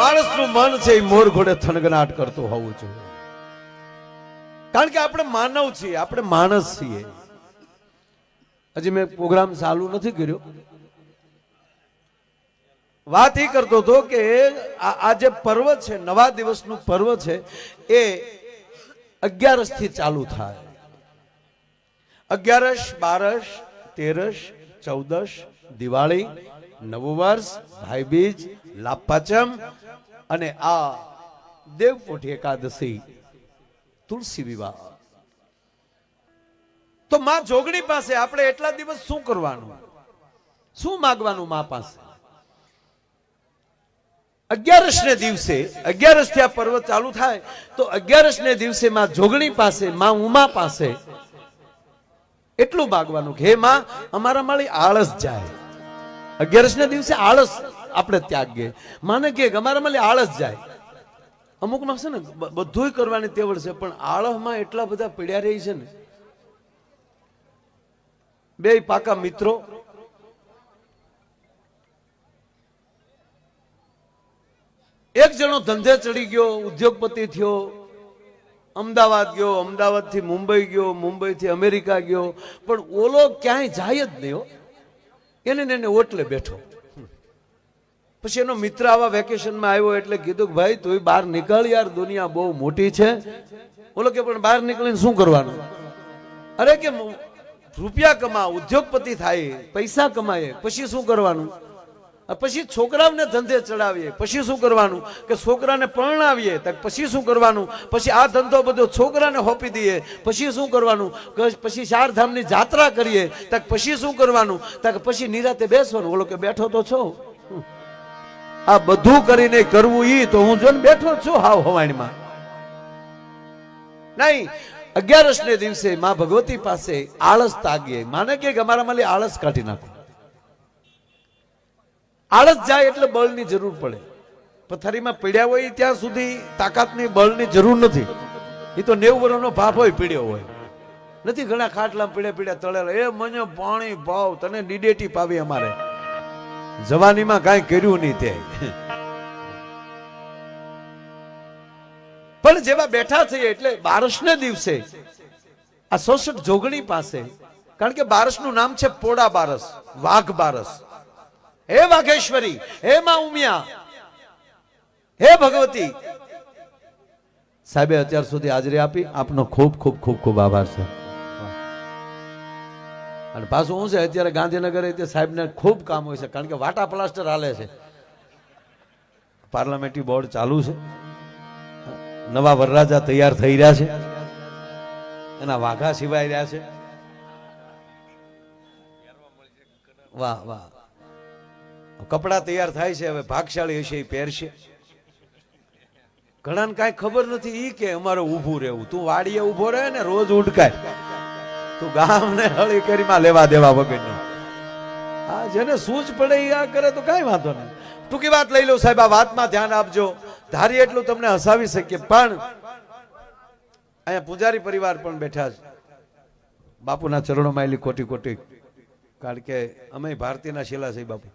માણસનું મન છે એ મોર ઘોડે થનગનાટ કરતું હોવું જોઈએ. કારણ કે આપણે માનવ છીએ, આપણે માણસ છીએ. હજી મેં પ્રોગ્રામ ચાલુ નથી કર્યો. વાત એ કરતો હતો કે આ જે પર્વ છે, નવા દિવસનું પર્વ છે, એ અગિયારસથી ચાલુ થાય. અગિયારસ, બારસ, તેરસ, ચૌદસ, દિવાળી, નવું વર્ષ, ભાઈબીજ લાભપાચમ અને આ દેવપોઠી એકાદશી તુલસી વિવાહ. તો માં જોગણી પાસે આપણે એટલા દિવસ શું કરવાનું? શું માગવાનું માં પાસે? અગિયારસ ને દિવસે અગિયારસથી આ પર્વ ચાલુ થાય, તો અગિયારસ ને દિવસે માં જોગણી પાસે, માં ઉમા પાસે એટલું માગવાનું કે, હે માં અમારા માળી આળસ જાય. અગિયારસ ને દિવસે આળસ આપણે ત્યાગીએ. માને કે અમારા માળી આળસ જાય. અમુકમાં છે ને બધું કરવાની તેવડ છે, પણ આળસમાં એટલા બધા પીડ્યા રહી છે ને. બે પાકા મિત્રો. એક જણો ધંધે ચડી ગયો, ઉદ્યોગપતિ થયો, અમદાવાદ ગયો અમદાવાદથી મુંબઈ ગયો મુંબઈ થી અમેરિકા ગયો, પણ ઓલો ક્યાંય જાય જ નહીં એને ઓટલે બેઠો. પછી એનો મિત્ર આવા વેકેશનમાં આવ્યો એટલે કીધું કે ભાઈ, તું બહાર નીકળ યાર, દુનિયા બહુ મોટી છે. ઓલો કે, પણ બહાર નીકળીને શું કરવાનું? અરે કે રૂપિયા કમા ઉદ્યોગપતિ થાય, પૈસા કમાય, પછી શું કરવાનું? પછી છોકરાઓને ધંધે ચડાવીએ, પછી શું કરવાનું? કે છોકરાને પરણાવીએ પછી શું કરવાનું? પછી આ ધંધો બધો છોકરાને હોપી દઈએ, પછી શું કરવાનું? પછી ચારધામની જાત્રા કરીએ, તો પછી શું કરવાનું? તો પછી નિરાતે બેસવાનું. ઓલો કે, બેઠો તો છો. આ બધું કરીને કરવું ઈ તો હું જો બેઠો છું હાવ હવાણીમાં. નહીં, અગિયારસ ને દિવસે માં ભગવતી પાસે આળસ તાગીએ. માને કે અમારા માલી આળસ કાઢી નાખો. આળસ જાય એટલે બળની જરૂર પડે. પથારીમાં પીડ્યા હોય ત્યાં સુધી તાકાતની બળની જરૂર નથી. એ તો નેવું વર્ષનો ભાપ હોય પીડ્યો હોય. નથી ઘણા ખાટલા પીડ્યા પીડ્યા તળેલા. એ મને પાણી ભાવ, તને ડીડેટી પાવી અમારે. જવાનીમાં કાંઈ કર્યું નહીં તે. પણ જેવા બેઠા થઈએ એટલે બારસને દિવસે આ સોસઠ જોગણી પાસે, કારણ કે બારસનું નામ છે પોડા બારસ, વાઘ બારસ. હે વાઘેશ્વરી, હે મા ઉમિયા, હે ભગવતી. સાહેબે અત્યાર સુધી હાજરી આપી. આપનો ખૂબ ખૂબ ખૂબ ખૂબ આભાર છે અને પાછું શું છે? અત્યારે ગાંધીનગર તે સાહેબને ખૂબ કામ હોય છે, કારણ કે વાટા પ્લાસ્ટર હાલે છે. પાર્લામેન્ટરી બોર્ડ ચાલુ છે. નવા વરરાજા તૈયાર થઈ રહ્યા છે. એના વાઘા સિવાય રહ્યા છે. વાહ વાહ. કપડા તૈયાર થાય છે, હવે ભાગશાળી હશે, એ પહેરશે. ઘણાને કાંઈ ખબર નથી એ કે અમારે ઊભું રહેવું. તું વાડીએ ઊભો રહે ને રોજ ઉડકાય. તું ગામને હળી કરીમાં લેવા દેવા વગરનો. આ જેને સૂઝ પડે એ આ કરે તો કાંઈ વાંધો નહીં. ટૂંકી વાત લઈ લો સાહેબ, આ વાતમાં ધ્યાન આપજો. ધારી એટલું તમને હસાવી શકીએ, પણ અહીંયા પૂજારી પરિવાર પણ બેઠા છે. બાપુના ચરણોમાં એલી કોટી કોટી કારણ કે અમે ભારતીયના શેલા છે બાપુ.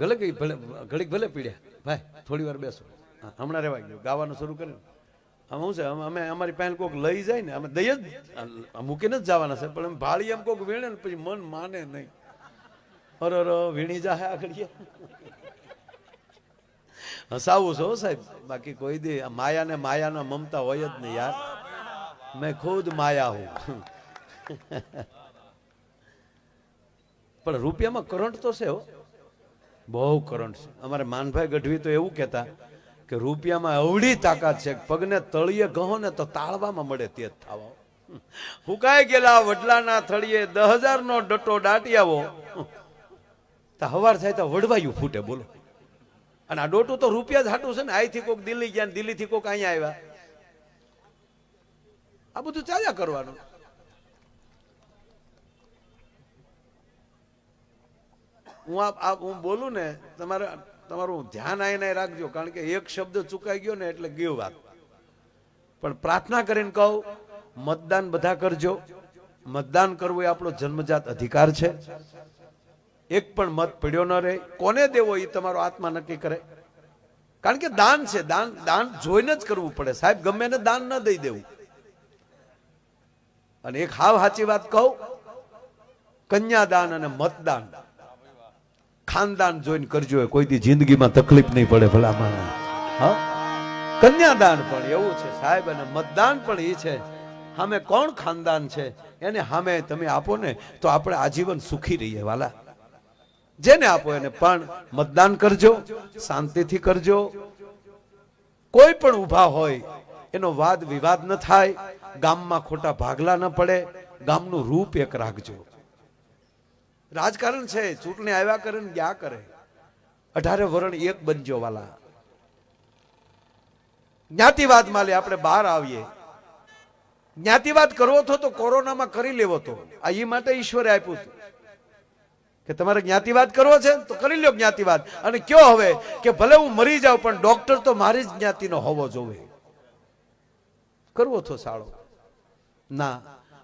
ભલે ઘડીક ભલે પીડ્યા. ભાઈ, થોડી વાર બેસો. હમણાં રેવા ગયું ગાવાનું શરૂ કર્યું શું છે અમે- અમે અમારી પાસે કોઈક લઈ જાય ને, અમે દઈ જ મૂકીને જ જવાના છે, પણ ભાળી એમ કોઈક વીણે ને પછી મન માને નહીં. અરે અરે વીણી જાહે આગળ હસાવું છો સાહેબ, બાકી કોઈ દે માયા ને માયાના મમતા હોય જ નહીં યાર. મેં ખુદ માયા હું. પણ રૂપિયામાં કરંટ તો છે હો. બહુ કરંટ છે. અમારે માનભાઈ ગઢવી તો એવું કહેતા કે રૂપિયામાં અવળી તાકાત છે. પગને તળિયે કહો ને તો તાળવામાં મળે તે જ થાવા. હુકાઈ ગયેલા વડલાના થળીએ દસ હજાર નો ડટો દાટી આવો. તો હવાર થાય તો વડવાયું ફૂટે, બોલો. અને આ ડોટું તો રૂપિયા જ હાટું છે ને. અહીંથી કોક દિલ્હી ગયા દિલ્હીથી કોક અહીંયા આવ્યા. આ બધું ચાલ્યા કરવાનું. હું આ હું બોલું ને, તમારે તમારું ધ્યાન આઈને રાખજો, કારણ કે એક શબ્દ ચુકાઈ ગયો ને એટલે ગયો વાત. પણ પ્રાર્થના કરીને કહું, મતદાન બધા કરજો. મતદાન કરવું એ આપણો જન્મજાત અધિકાર છે. એક પણ મત પડ્યો ન રહે. કોને દેવો એ તમારો આત્મા નક્કી કરે? કારણ કે દાન છે, દાન દાન જોઈને જ કરવું પડે. સાહેબ, ગમે ને દાન ન દઈ દેવું. અને એક હાવ સાચી વાત કહું, કન્યાદાન અને મતદાન. ખાનદાન જોઈને કરજો કોઈ દી જિંદગીમાં તકલીફ નહીં પડે ભલા માણસ હા? કન્યાદાન પણ એવું છે સાહેબ, અને મતદાન પણ એ છે. સામે કોણ ખાનદાન છે? એને સામે તમે આપો ને તો આપણે આજીવન સુખી રહીએ, વાલા. જેને આપો એને પણ મતદાન કરજો, શાંતિથી કરજો. કોઈ પણ ઊભા હોય, એનો વાદ વિવાદ ન થાય, ગામમાં ખોટા ભાગલા ન પડે, ગામનું રૂપ એક રાખજો. રાજકારણ છે, ચૂંટણી આવ્યા કરે ને ગયા કરે. અઢારે વરણ એક બનજો વાલા. જ્ઞાતિવાદ માલે આપણે બહાર આવીએ. જ્ઞાતિવાદ કરવો હતો તો કોરોનામાં કરી લેવો તો. આ એ માટે ઈશ્વરે આપ્યું હતું. કે તમારે જ્ઞાતિવાદ કરવો છે તો કરી લ્યો જ્ઞાતિવાદ. અને કયો હવે કે ભલે હું મરી જાઉં, પણ ડોક્ટર તો મારી જ જ્ઞાતિનો હોવો જોવે. કરવો તો સાળો. ના,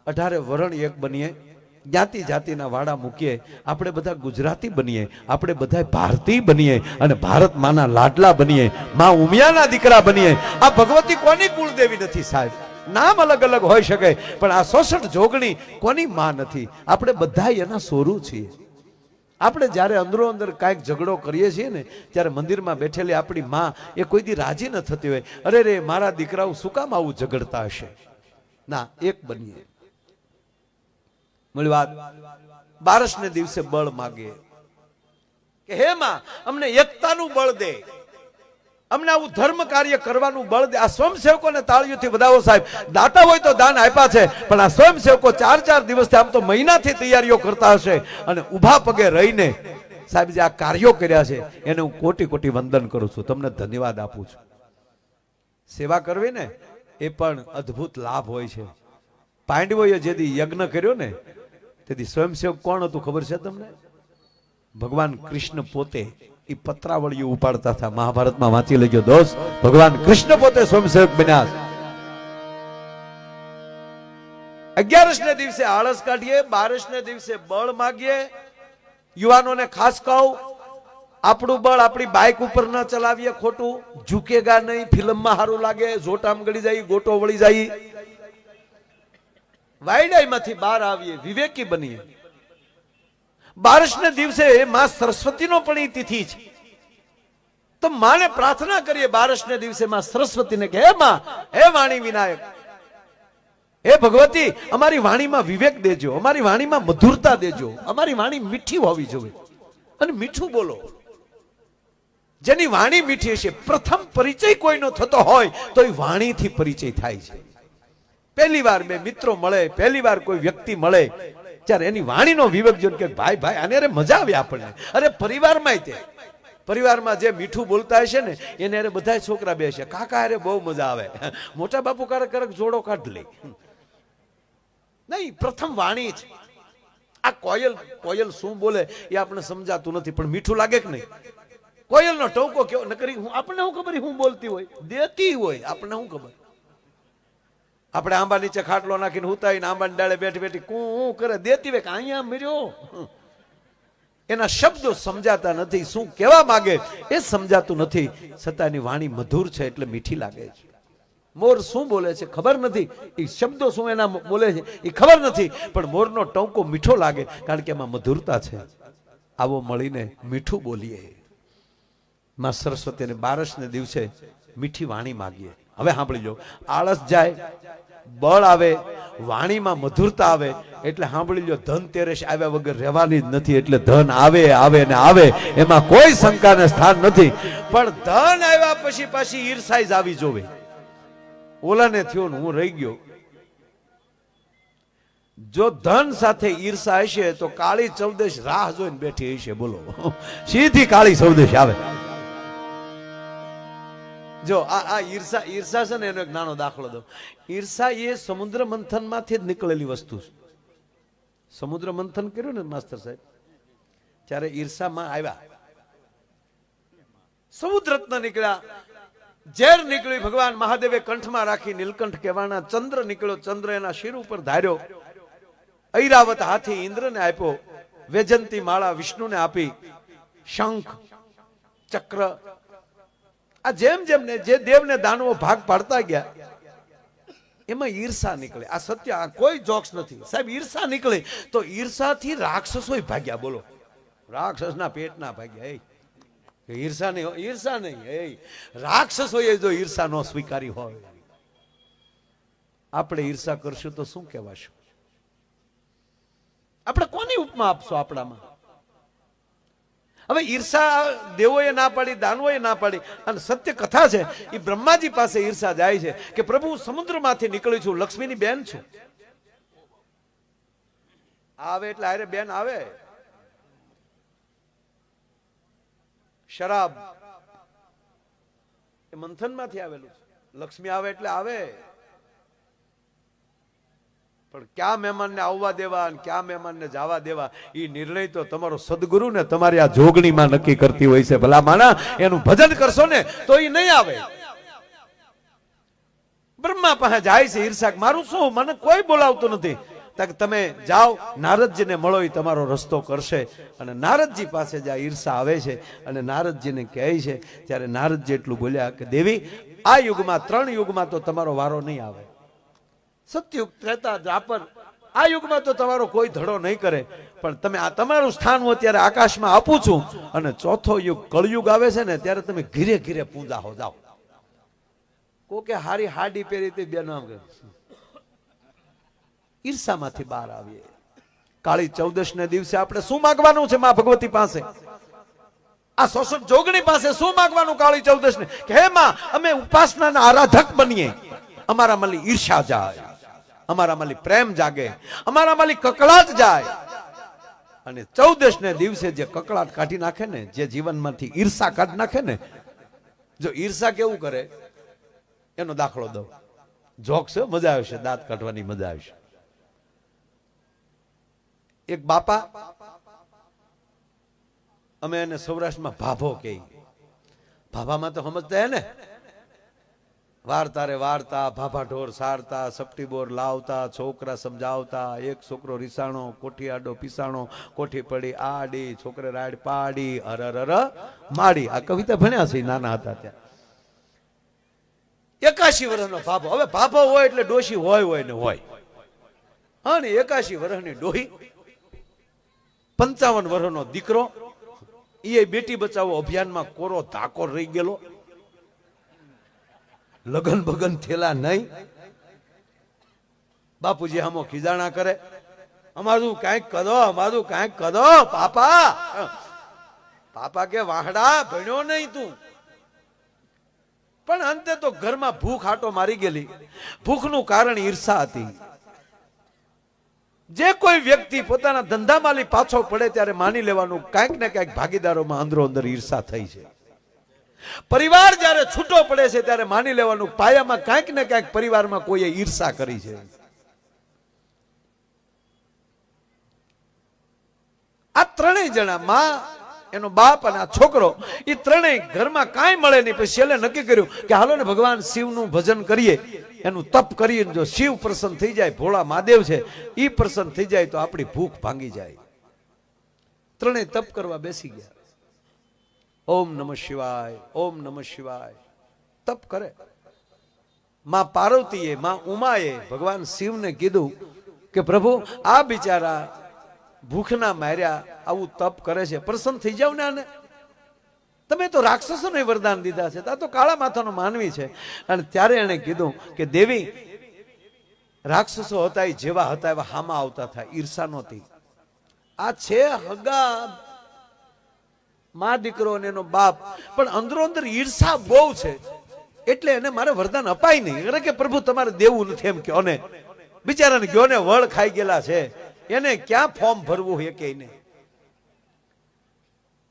અઢારે વરણ એક બનીએ. જ્ઞાતિ જાતિના વાડા મૂકીએ. આપણે બધા ગુજરાતી બનીએ. આપણે બધા ભારતીય બનીએ અને ભારત માના લાડલા બનીએ. મા ઉમિયાના દીકરા બનીએ. આ ભગવતી કોની કુળદેવી નથી સાહેબ? નામ અલગ અલગ હોઈ શકે, પણ આ સોસઠ જોગણી કોની માં નથી? આપણે બધા એના સોરું છીએ. આપણે જ્યારે અંદરો અંદર કાંઈક ઝઘડો કરીએ છીએ ને, ત્યારે મંદિરમાં બેઠેલી આપણી માં એ કોઈ દી રાજી ન થતી હોય. અરે રે, મારા દીકરાઓ શું કામ આવું ઝઘડતા હશે? ના, એક બનીએ. મળી વાત. બારસને દિવસે બળ માગે. કે હે માં, અમને એકતાનું બળ દે. અમને આવું ધર્મ કાર્ય કરવાનું બળ દે. આ સ્વયંસેવકોને તાળીઓથી વધાવો સાહેબ. દાતા હોય તો દાન આપ્યા છે, પણ આ સ્વયંસેવકો ચાર ચાર દિવસથી આમ તો મહિનાથી તૈયારીઓ કરતા હશે અને ઊભા પગે રહીને સાહેબ જે આ કાર્યો કર્યા છે, એને હું કોટી કોટી વંદન કરું છું. તમને ધન્યવાદ આપું છું. સેવા કરવી ને, એ પણ અદ્ભુત લાભ હોય છે. પાંડવોએ જેથી યજ્ઞ કર્યો ને તેથી સ્વયંસેવક કોણ હતું ખબર છે તમને? ભગવાન કૃષ્ણ પોતે એ પત્રાવળીઓ ઉપાડતા હતા. મહાભારતમાં વાંચી લેજો દોસ્ત, ભગવાન કૃષ્ણ પોતે સ્વયંસેવક બન્યા અગિયારસ ને દિવસે આળસ કાઢીએ, બારસ ને દિવસે બળ માગીએ. યુવાનોને ખાસ કહું, આપણું બળ આપણી બાઇક ઉપર ન ચલાવીએ ખોટું. ઝૂકેગા નહીં, ફિલ્મમાં સારું લાગે, જોટામ ગળી જાય, ગોટો વળી જાય. વાયડાઈમાંથી બહાર આવીએ, વિવેકી બનીએ. બારસને દિવસે માં સરસ્વતીનો પણ એ તિથિ છે. તો માને પ્રાર્થના કરીએ બારસને દિવસે માં સરસ્વતીને કે, હે માં, હે વાણી વિનાયક, હે ભગવતી, અમારી વાણીમાં વિવેક દેજો, અમારી વાણીમાં મધુરતા દેજો, અમારી વાણી મીઠી હોવી જોઈએ. અને મીઠું બોલો. જેની વાણી મીઠી હશે, પ્રથમ પરિચય કોઈનો થતો હોય, તો એ વાણીથી પરિચય થાય છે. પહેલી વાર બે મિત્રો મળે પહેલી વાર કોઈ વ્યક્તિ મળે, ત્યારે એની વાણીનો વિવેક જોઈને કે, ભાઈ ભાઈ, આને અરે મજા આવે આપણને. અરે પરિવારમાં તે. પરિવારમાં જે મીઠું બોલતા હશે ને, એને અરે બધા છોકરા બેસે, કાકા, અરે બહુ મજા આવે. મોટા બાપુ કારક કારક જોડો કાઢ લે. નહીં, પ્રથમ વાણી છે આ કોયલ કોયલ શું બોલે એ આપણે સમજાતું નથી, પણ મીઠું લાગે કે નહીં? કોયલનો ટોકો કેવો? નકરી હું, આપણને શું ખબર હું બોલતી હોય? દેતી હોય, આપણને શું ખબર? આપણે આંબા નીચે ખાટલો નાખીને હુતાઈને આંબાની ડાળે બેઠી બેઠી કું કરે. દેતી વે કે અહીંયા મર્યો. એના શબ્દો સમજાતા નથી. શું કહેવા માંગે? એ સમજાતું નથી. છતાં એની વાણી મધુર છે એટલે મીઠી લાગે છે. મોર શું બોલે છે ખબર નથી. એ શબ્દો શું એના બોલે છે એ ખબર નથી. પણ મોરનો ટોંકો મીઠો લાગે કારણ કે એમાં મધુરતા છે. આવો મળીને મીઠું બોલીએ. માં સરસ્વતીને બારસને દિવસે મીઠી વાણી માગીએ. હવે સાંભળી લો. આળસ જાય બળ આવે, વાણીમાં મધુરતા આવે, એટલે સાંભળી લો ધન તેરેશ આવ્યા વગર રહેવાની જ નથી, એટલે ધન આવે આવે ને આવે, એમાં કોઈ શંકાને સ્થાન નથી. પણ ધન આવ્યા પછી પાછી ઈર્ષાઈ જ આવી જોવે. ઓલાને થયો ને હું રહી ગયો. જો ધન સાથે ઈર્ષા હશે તો કાળી ચૌદેશ રાહ જોઈને બેઠી હશે, બોલો. સીધી કાળી ચૌદેશ આવે. જો, આ આ ઈર્ષા ઈર્ષા છે ને, એનો એક નાનો દાખલો દો ઈર્ષા એ સમુદ્ર મંથનમાંથી જ નીકળેલી વસ્તુ છે. સમુદ્ર મંથન કર્યું ને માસ્તર સાહેબ? ત્યારે ઈર્ષામાં આવ્યા. સમુદ્ર રત્ન નીકળ્યા. ઝેર નીકળ્યું ભગવાન મહાદેવે કંઠમાં રાખી નીલકંઠ કહેવાના ચંદ્ર નીકળ્યો, ચંદ્ર એના શિર ઉપર ધાર્યો. ઐરાવત હાથી ઇન્દ્રને આપ્યો, વેજંતી માળા વિષ્ણુને આપી, શંખ, ચક્ર આ જેમ જેમ ને જે દેવને દાનવો ભાગ પાડતા ગયા, એમાં ઈર્ષા નીકળે. આ સત્ય, આ કોઈ જોક્સ નથી. સાહેબ, ઈર્ષા નીકળે તો ઈર્ષાથી રાક્ષસો ભાગ્યા, બોલો. રાક્ષસના પેટના ભાગ્યા એ ઈર્ષા નહીં ઈર્ષા નહીં એ રાક્ષસોએ જો ઈર્ષા ન સ્વીકારી હોય, આપણે ઈર્ષા કરશું તો શું કહેવાશું? આપણે કોની ઉપમા આપશો આપણામાં? હવે ઈર્ષા દેવોએ ના પાડી, દાનવોએ ના પાડી. અને સત્ય કથા છે એ બ્રહ્માજી પાસે ઈર્ષા જાય છે કે પ્રભુ સમુદ્રમાંથી નીકળી છું, લક્ષ્મીની બેન છું. આવે એટલે અરે બેન આવે. શરાબ. એ મંથનમાંથી આવેલું છે. લક્ષ્મી આવે એટલે આવે. પણ ક્યાં મહેમાનને આવવા દેવા અને ક્યાં મહેમાનને જવા દેવા એ નિર્ણય તો તમારો સદગુરુ ને તમારી આ જોગણીમાં નક્કી કરતી હોય છે. ભલા માના એનું ભજન કરશો ને તો એ નહીં આવે. બ્રહ્મા પાસે જાય છે ઈર્ષાક, મારું શું? મને કોઈ બોલાવતું નથી. તમે જાઓ, નારદજીને મળો એ તમારો રસ્તો કરશે. અને નારદજી પાસે જ્યાં ઈર્ષા આવે છે. અને નારદજીને કહે છે, ત્યારે નારદજી એટલું બોલ્યા કે, દેવી, આ યુગમાં, ત્રણ યુગમાં તો તમારો વારો નહીં આવે. સત્યુગ ત્રેતા દ્વાપર આ યુગમાં તો તમારો કોઈ ધડો નહીં કરે. પણ તમે આ તમારું સ્થાન હું અત્યારે આકાશમાં આપું છું અને ચોથો યુગ કળયુગ આવે છે ને ત્યારે તમે ઘીરે ઘીરે પૂજા હો જાઓ. કોકે હારી હાડી પહેરી તે બેન આમ ઈર્ષામાંથી બહાર આવીએ. કાળી ચૌદશ ને દિવસે આપણે શું માગવાનું છે માં ભગવતી પાસે? આ શોષક જોગણી પાસે શું માગવાનું કાળી ચૌદશ ને હે માં, અમે ઉપાસના આરાધક બનીએ. અમારા મલી ઈર્ષા જાય. અમારા માલી પ્રેમ જાગે, અમારા માલી કકળાટ જાય. અને ચૌદશ ને દિવસે જે કકળાટ કાઢી નાખે ને, જે જીવનમાંથી ઈર્ષા કાઢી નાખે ને, જો ઈર્ષા કેવું કરે? એનો દાખલો દઉં. જોક્સ મજા આવશે, દાંત કાઢવાની મજા આવશે. એક બાપા, અમે એને સૌરાષ્ટ્રમાં ભાભો કહી ભાભામાં તો સમજતા હે ને? વાર્તા રે વાર્તા, ભાભા ઢોર સારતા, સપટી બોર લાવતા, છોકરા સમજાવતા, એક છોકરો રીસાણો, કોઠી આડો પીસાણો, કોઠી પડી આડી, છોકરે રાડ પાડી, અર અર અર માડી. આ કવિતા ભણ્યા છે, નાના હતા ત્યાં. એકાશી વર્ષનો ભાભો. હવે ભાભો હોય એટલે ડોશી હોય હોય ને હોય. હા, ને એકાશી વર્ષની ડોહી, પંચાવન વર્ષનો દીકરો એ બેટી બચાવો અભિયાનમાં કોરો ધાકોર રહી ગયેલો. લગન બગન થયેલા નહીં. બાપુજી આમો ખીજાણા કરે. અમારું કાંઈક કરો, અમારું કાંઈક કરો, પાપા. પાપા કે વાહડા ભણ્યો નહીં તું. પણ અંતે તો ઘરમાં ભૂખ આટો મારી ગયેલી. ભૂખનું કારણ ઈર્ષા હતી. જે કોઈ વ્યક્તિ પોતાના ધંધામાલી પાછો પડે ત્યારે માની લેવાનું કાંઈક ને કાંઈક ભાગીદારોમાં અંદરો અંદર ઈર્ષા થઈ છે. પરિવાર જ્યારે છૂટો પડે છે ત્યારે માની લેવાનું પાયામાં કાંઈક ને કાંઈક પરિવારમાં કોઈએ ઈર્ષા કરી છે. આ ત્રણેય જણા, માં, એનો બાપ અને આ છોકરો એ ત્રણેય ઘરમાં કાંઈ મળે નહીં. પછી છેલ્લે નક્કી કર્યું કે હાલો ને ભગવાન શિવનું ભજન કરીએ. એનું તપ કરીએ જો શિવ પ્રસન્ન થઈ જાય, ભોળા મહાદેવ છે એ પ્રસન્ન થઈ જાય તો આપણી ભૂખ ભાંગી જાય. ત્રણેય તપ કરવા બેસી ગયા. ઓમ નમઃ શિવાય, ઓમ નમઃ શિવાય. તપ કરે. માં પાર્વતીએ, માં ઉમાએ ભગવાન શિવને કીધું કે પ્રભુ, આ બિચારા ભૂખના માર્યા, આવું તપ કરે છે. પ્રસન્ન થઈ જાવ ને આને. તમે તો રાક્ષસોને વરદાન દીધા છે. આ તો કાળા માથાનો માનવી છે. અને ત્યારે એણે કીધું કે દેવી, રાક્ષસો હતા એ જેવા હતા એવા હામાં આવતા થાય ઈર્ષા નહોતી. આ છે હગા મા દીકરો અને એનો બાપ. પણ અંદરો અંદર ઈર્ષા બહુ છે. એટલે એને મારે વરદાન અપાય નહીં. અરે કે પ્રભુ, તમારે દેવું નથી એમ કયો. ને બિચારાને કયો, ને વળ ખાઈ ગયેલા છે. એને ક્યાં ફોર્મ ભરવું એ કે નહીં?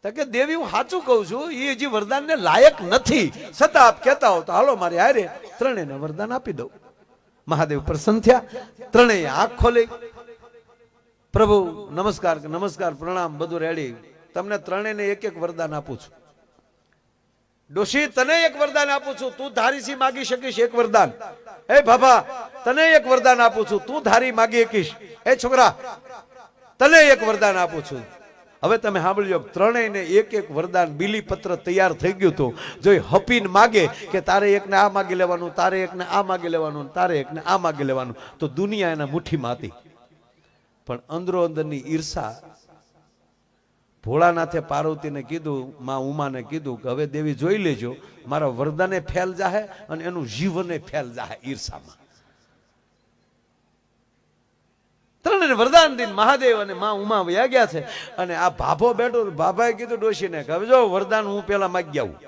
કે, દેવી, હું સાચું કહું છું એ હજી વરદાનને લાયક નથી. છતાં આપ કહેતા હો તો હાલો મારે હારે ત્રણેયને વરદાન આપી દઉં. મહાદેવ પ્રસન્ન થયા. ત્રણેય આંખ ખોલી. પ્રભુ, નમસ્કાર નમસ્કાર, પ્રણામ, બધું રેડી. તમને ત્રણેયને એક એક વરદાન આપું છું. ડોશી, તને એક વરદાન આપું છું. તું ધારીસી માગી શકીશ, એક વરદાન. એ બાબા, તને એક વરદાન આપું છું. તું ધારી માગી શકીશ. એ છોકરા, તને એક વરદાન આપું છું. હવે તમે સાંભળજો, ત્રણેયને એક એક વરદાન બીલીપત્ર તૈયાર થઈ ગયું હતું. જો હપીને માગે કે તારે એકને આ માગી લેવાનું, તારે એકને આ માગી લેવાનું, તારે એકને આ માગી લેવાનું, તો દુનિયા એના મુઠ્ઠીમાં હતી. પણ અંદરો અંદરની ઈર્ષા ભોળાનાથે પાર્વતીને કીધું, માં ઉમાને કીધું કે હવે દેવી જોઈ લેજો, મારા વરદાને ફેલ જાહે અને એનું જીવને ફેલ જાહે ઈર્ષામાં. ત્રણે વરદાન દિન મહાદેવ અને માં ઉમા વયા ગયા છે અને આ ભાભો બેઠો ભાભાએ કીધું ડોશીને કે હવે જો વરદાન હું પેલા માગી આવું.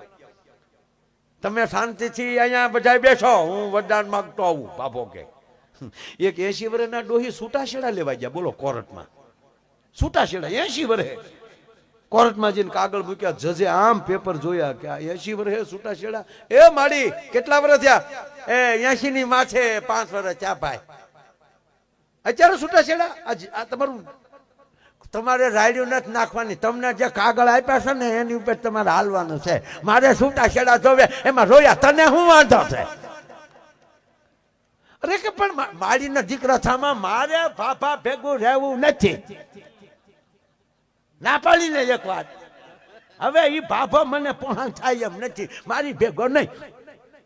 તમે શાંતિથી અહીંયા બધા બેસો હું વરદાન માગતો આવું, ભાભો કે. એક એસી વર્ષના ડોહી છૂટાછેડા લેવા ગયા, બોલો કોર્ટમાં. છૂટાછેડા એસી વર્ષે કોર્ટમાં જઈને કાગળ મૂક્યા, જજે આમ પેપર જોયા કે આ એસી વર્ષે છૂટાછેડા એ માડી, કેટલા વર્ષ થયા? એ એસી ની માથે પાંચ વર્ષ ચા ભાઈ. અત્યારે છૂટા છેડા? આ તમારું તમારે રાયડું નથી નાખવાની. તમને જે કાગળ આપ્યા છે ને, એની ઉપર તમારે હાલવાનું છે. મારે છૂટાછેડા જોવે, એમાં રોયા, તને શું વાંધો છે? અરે કે પણ માડીના દીકરા થામાં મારે ફાફા ભેગું રહેવું નથી. ના પાડીને એક વાત. હવે એ ભાભો મને પોણા થાય એમ નથી. મારી ભેગો નહીં.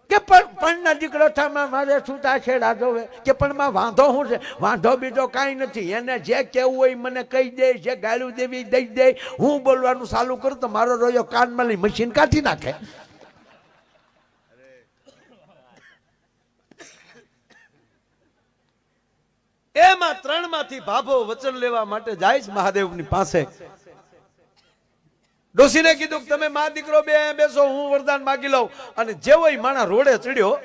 કે પણ પણના દીકરો થામાં મારે છૂટા છેડા જોવે. કે પણ માં વાંધો શું છે? વાંધો બીજો કાંઈ નથી. એને જે કેવું હોય મને કહી દે, જે ગાળું દેવી દઈ દે. હું બોલવાનું ચાલુ કરું તો મારો રોયો કાનમાં લઈ મશીન કાઢી નાખે. એમાં ત્રણમાંથી ભાભો વચન લેવા માટે જાય છે મહાદેવની પાસે. ડોસીને કીધું તમે મા દીકરો બે બેસો, હું વરદાન માગી લઉં. અને જેવો માણા રોડે ચડ્યો,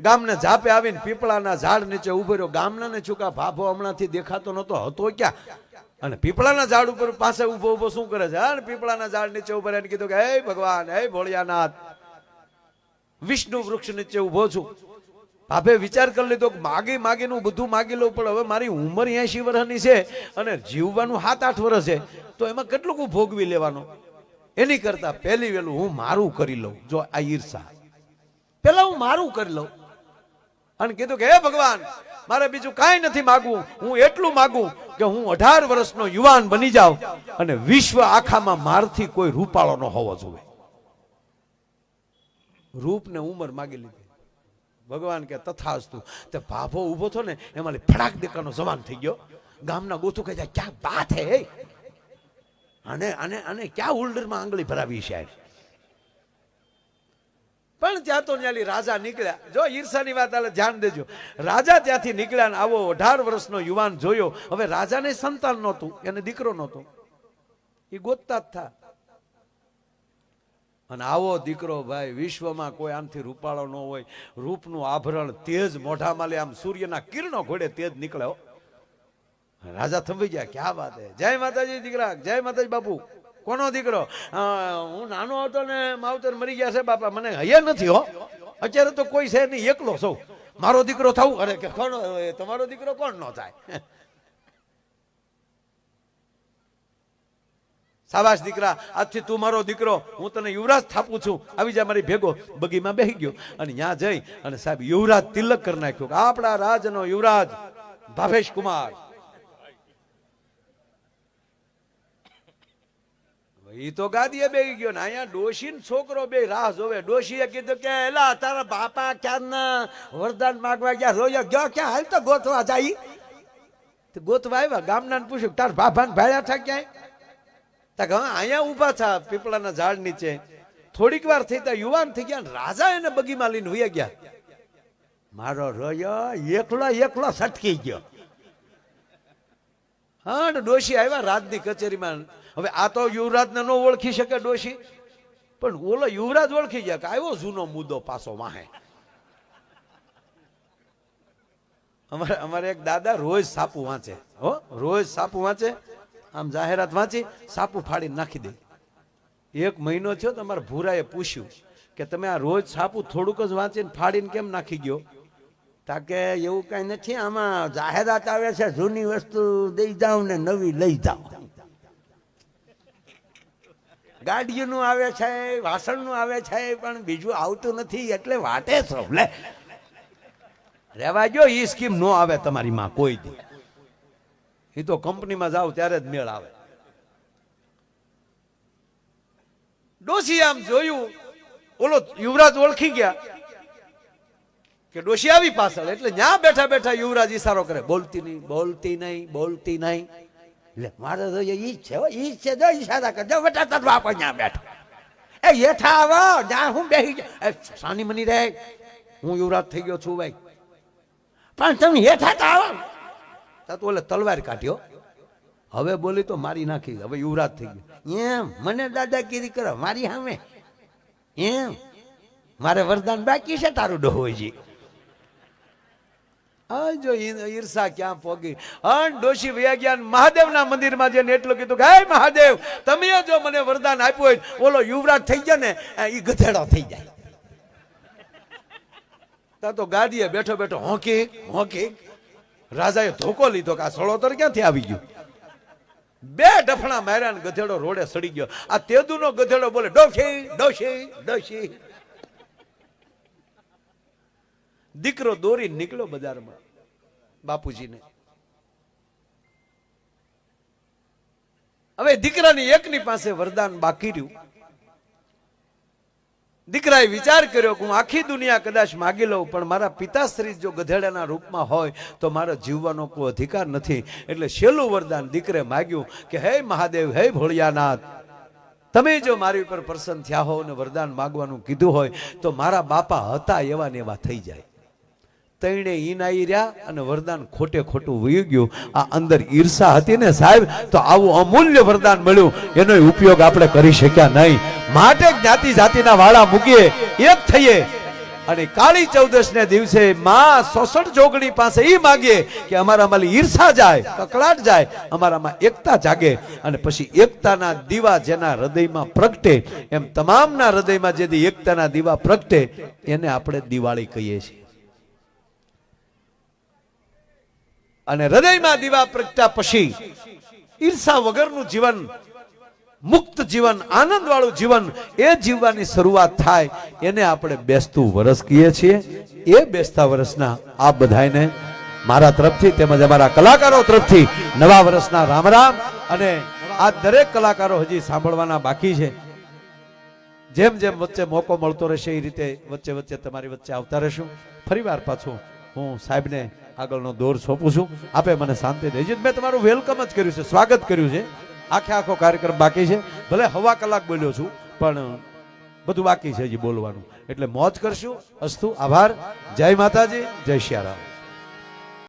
ગામને ઝાપે આવીને પીપળાના ઝાડ નીચે ઊભો રહ્યો. ગામના ને છુકા ભાભો હમણાંથી દેખાતો નતો હતો ક્યાં? અને પીપળાના ઝાડ ઉપર પાસે ઊભો ઊભો શું કરે છે? અને પીપળાના ઝાડ નીચે ઊભો રહીને કીધું કે, હે ભગવાન, હે ભોળિયાનાથ, વિષ્ણુ વૃક્ષ નીચે ઊભો છું. ભાભે વિચાર કરી લીધો માગી માગીને બધું માગી લઉં પણ હવે મારી ઉંમર એસી વર્ષની છે અને જીવવાનું સાત આઠ વર્ષ છે, તો એમાં કેટલું ભોગવી લેવાનું? એની કરતા પહેલી વેલું હું મારું કરી લઉં, જો આ ઈર્ષા. પેલા હું મારું કરી લઉં. અને કીધું કે, હે ભગવાન, મારે બીજું કાંઈ નથી માગવું. હું એટલું માગું કે હું અઢાર વર્ષનો યુવાન બની જાઉં અને વિશ્વ આખામાં મારથી કોઈ રૂપાળો ન હોવો જોઈએ. રૂપ ને ઉંમર માગી લીધી. ભગવાન કે તથાસ્તુ. તે ભાભો ઊભો થો ને, એમાં ફડાક દેખાનો જવાન થઈ ગયો. ગામના ગોથું કહે જાય ક્યાં બાત હે હે?" અને અને અને ક્યાં ઉલ્ડરમાં આંગળી ભરાવી છે? પણ ત્યાં તો ન્યાલી રાજા નીકળ્યા. જો ઈર્ષાની વાત આલે, ધ્યાન દેજો. રાજા ત્યાંથી નીકળ્યા ને આવો અઢાર વર્ષનો યુવાન જોયો. હવે રાજાને સંતાન નહોતું, એને દીકરો નહોતો. એ ગોતતા જ થા. અને આવો દીકરો ભાઈ, વિશ્વમાં કોઈ આમથી રૂપાળો ન હોય. રૂપનું આભરણ તેજ મોઢામાં લે, આમ સૂર્યના કિરણો ઘોડે તેજ નીકળ્યો રાજા થંભી ગયા, ક્યાં વાત હે? જય માતાજી દીકરા, જય માતાજી બાપુ. કોનો દીકરો? હું નાનો હતો ને માવતર મરી ગયા છે બાપા, મને હૈયા નથી હો. અત્યારે તો કોઈ છે નહીં, એકલો સૌ મારો દીકરો થવું અરે, કે કોણ તમારો દીકરો કોણ ન થાય? સાબાશ દીકરા, આજથી તું મારો દીકરો, હું તને યુવરાજ થાપું છું. આવી જા મારી ભેગો બગીમાં બેહી ગયો અને ત્યાં જઈ અને સાહેબ યુવરાજ તિલક કરી નાખ્યો આપણા રાજનો યુવરાજ ભાવેશ કુમાર. એ તો ગાદીએ બેહી ગયો ને, અહીંયા ડોશી છોકરો બે રાહ જોવે. ડોશીએ કીધું કે, એલા, તારા બાપા ક્યારના વરદાન માગવા ગયા? રોયો ગયો ક્યાં? હાલ તો ગોતવા જાય. ગોતવા આવ્યા ગામના પૂછ્યું તાર બાપાને ભાડ્યા થા ક્યાંય? કે હા, અહીંયા ઊભા થા પીપળાના ઝાડ નીચે. થોડીક વાર થઈ તા યુવાન થઈ ગયા રાજા એને બગીમાં લઈને વયા ગયા. મારો રોયો એકલો એકલો સટકી ગયો. હા, ને ડોશી આવ્યા રાજની કચેરીમાં. હવે આ તો યુવરાજને ન ઓળખી શકે ડોશી. પણ ઓલો યુવરાજ ઓળખી ગયા કે આવ્યો જૂનો મુદ્દો પાછો વાહે. અમારે અમારે એક દાદા રોજ સાપુ વાંચે. હો, રોજ સાપુ વાંચે. આમ જાહેરાત વાંચી, સાપુ ફાડી નાખી દે. એક મહિનો થયો તમારા ભૂરાએ પૂછ્યું કે તમે આ રોજ સાપુ થોડુંક જ વાંચીને ફાડીને કેમ નાખી ગયો? તાકે એવું કઈ નથી, આમાં જાહેરાત આવે છે, જૂની વસ્તુ દઈ જાઓ ને નવી લઈ જાઓ. ગાડીઓનું આવે છે, વાસણનું આવે છે, પણ બીજું આવતું નથી, એટલે વાટે છો, લે. રહેવા જો એ સ્કીમ નો આવે તમારી માં કોઈ દી. એ તો કંપનીમાં જાવ ત્યારે જ મેળ આવે. ડોશી આમ જોયું, ઓલો યુવરાજ ઓળખી ગયા કે ડોશી આવી પાછળ, એટલે ન્યા બેઠા બેઠા યુવરાજ ઈશારો કરે, બોલતી નહીં બોલતી નહીં બોલતી નહીં. એટલે મારે તો ઈ છે ઈ છે, જો ઈશારા કરજો બેટા તાર બાપ ન્યા બેઠો. એ હેઠા આવો, જ્યાં હું બેસી જા- એ સાની મની રે, હું યુવરાજ થઈ ગયો છું ભાઈ. પણ તમે હેઠા તો આવો તા ઓલે તલવાર કાઢ્યો? હવે બોલી તો મારી નાખી હવે યુવરાજ થઈ ગયો. એમ, મને દાદાગીરી કરો, મારી સામે એમ, મારે વરદાન બાકી છે તારું ડોહોજી. જો ઈર્ષા ક્યાં પોગી. અન ડોશી વયા મહાદેવના મંદિરમાં જઈને એટલું કીધું કે, હે મહાદેવ, તમે જો મને વરદાન આપ્યું હોય ઓલો યુવરાજ થઈ ગયો ને, એ ગધેડો થઈ જાય. તા તો ગાદીએ બેઠો બેઠો હોંકી, હોકી. રાજાએ ધોકો લીધો કે આ સળોતર ક્યાંથી આવી ગયો? બે ડફણા માર્યા ને ગધેડો રોડે સડી ગયો. આ તેદુનો ગધેડો બોલે, ડોશી ડોશી ડોશી. દીકરો દોરી નીકળ્યો બજારમાં, બાપુજીને. હવે દીકરાની એકની પાસે વરદાન બાકી રહ્યું. દીકરાએ વિચાર કર્યો કે હું આખી દુનિયા કદાચ માગી લઉં, પણ મારા પિતાશ્રી જો ગધેડાના રૂપમાં હોય, તો મારો જીવવાનો કોઈ અધિકાર નથી. એટલે છેલ્લું વરદાન દીકરે માગ્યું કે, હે મહાદેવ, હે ભોળિયાનાથ, તમે જો મારી ઉપર પ્રસન્ન થયા હો અને વરદાન માગવાનું કીધું હોય, તો મારા બાપા હતા એવા ને એવા થઈ જાય. તૈણે ઈનાઈ રહ્યા અને વરદાન ખોટે ખોટું વહી ગયું. આ અંદર ઈર્ષા હતી ને સાહેબ, તો આવું અમૂલ્ય વરદાન મળ્યું. એનો ઉપયોગ આપણે કરી શક્યા નહીં. માટે જ્ઞાતિ જાતિના વાળા મૂકીએ, એક થઈએ. અને કાળી ચૌદશ ને દિવસે માં સોસઠ જોગણી પાસે એ માગીએ કે અમારામાં ઈર્ષા જાય, કકળાટ જાય, અમારામાં એકતા જાગે. અને પછી એકતાના દીવા જેના હૃદયમાં પ્રગટે, એમ તમામના હૃદયમાં જે એકતાના દીવા પ્રગટે, એને આપણે દિવાળી કહીએ છીએ. અને હૃદયમાં દીવા પ્રગટ્યા પછી ઈર્ષા વગરનું જીવન, મુક્ત જીવન આનંદ વાળું જીવન એ જીવવાની શરૂઆત થાય. એને આપણે બેસતું વરસ કહીએ છીએ. એ બેસતા વર્ષના આ બધાને મારા તરફથી તેમજ અમારા કલાકારો તરફથી નવા વર્ષના રામ રામ. અને આ દરેક કલાકારો હજી સાંભળવાના બાકી છે. જેમ જેમ વચ્ચે મોકો મળતો રહેશે એ રીતે વચ્ચે વચ્ચે તમારી વચ્ચે આવતા રહેશું. ફરીવાર પાછું હું સાહેબને આગળનો દોર સોંપું છું. આપે મને શાંતિ દેજો. મેં તમારું વેલકમ જ કર્યું છે, સ્વાગત કર્યું છે. આખે આખો કાર્યક્રમ બાકી છે. ભલે હવા કલાક બોલ્યો છું, પણ બધું બાકી છે હજી બોલવાનું. એટલે મોજ કરશું. અસ્તુ, આભાર. જય માતાજી, જય શ્યારામ